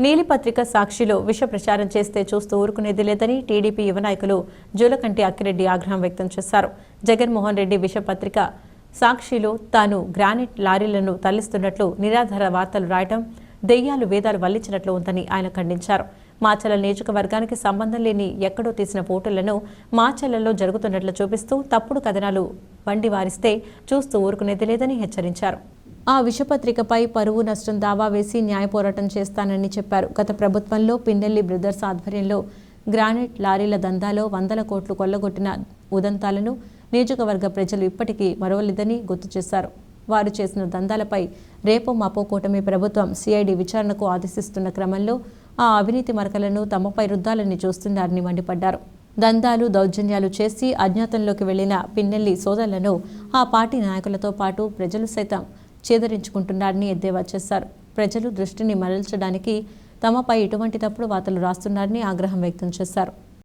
నీలిపత్రిక సాక్షిలో విష ప్రచారం చేస్తే చూస్తూ ఊరుకునేది లేదని టీడీపీ యువ నాయకులు జూలకంటి అక్కిరెడ్డి ఆగ్రహం వ్యక్తం చేశారు. జగన్మోహన్ రెడ్డి విషపత్రిక సాక్షిలో తాను గ్రానైట్ లారీలను తరలిస్తున్నట్లు నిరాధార వార్తలు రాయటం దెయ్యాలు వేదాలు వల్లించినట్లు ఉందని ఆయన ఖండించారు. మాచల నియోజకవర్గానికి సంబంధం లేని ఎక్కడో తీసిన ఫోటోలను మాచలలో జరుగుతున్నట్లు చూపిస్తూ తప్పుడు కథనాలు వండి వారిస్తే చూస్తూ ఊరుకునేది లేదని హెచ్చరించారు. ఆ విషపత్రికపై పరువు నష్టం దావా వేసి న్యాయ పోరాటం చేస్తానని చెప్పారు. గత ప్రభుత్వంలో పిన్నెల్లి బ్రదర్స్ ఆధ్వర్యంలో గ్రానైట్ లారీల దందాలో వందల కోట్లు కొల్లగొట్టిన ఉదంతాలను నియోజకవర్గ ప్రజలు ఇప్పటికీ మరవలేదని గుర్తు చేశారు. వారు చేసిన దందాలపై రేపో మాపో కూటమి ప్రభుత్వం సిఐడి విచారణకు ఆదేశిస్తున్న క్రమంలో ఆ అవినీతి మరకలను తమపై రుద్దాలని చూస్తున్నారని మండిపడ్డారు. దందాలు దౌర్జన్యాలు చేసి అజ్ఞాతంలోకి వెళ్ళిన పిన్నెల్లి సోదరులను ఆ పార్టీ నాయకులతో పాటు ప్రజలు సైతం చేదరించుకుంటున్నారని ఎద్దేవా చేశారు. ప్రజలు దృష్టిని మరల్చడానికి తమపై ఇటువంటి తప్పుడు వార్తలు రాస్తున్నారని ఆగ్రహం వ్యక్తం చేశారు.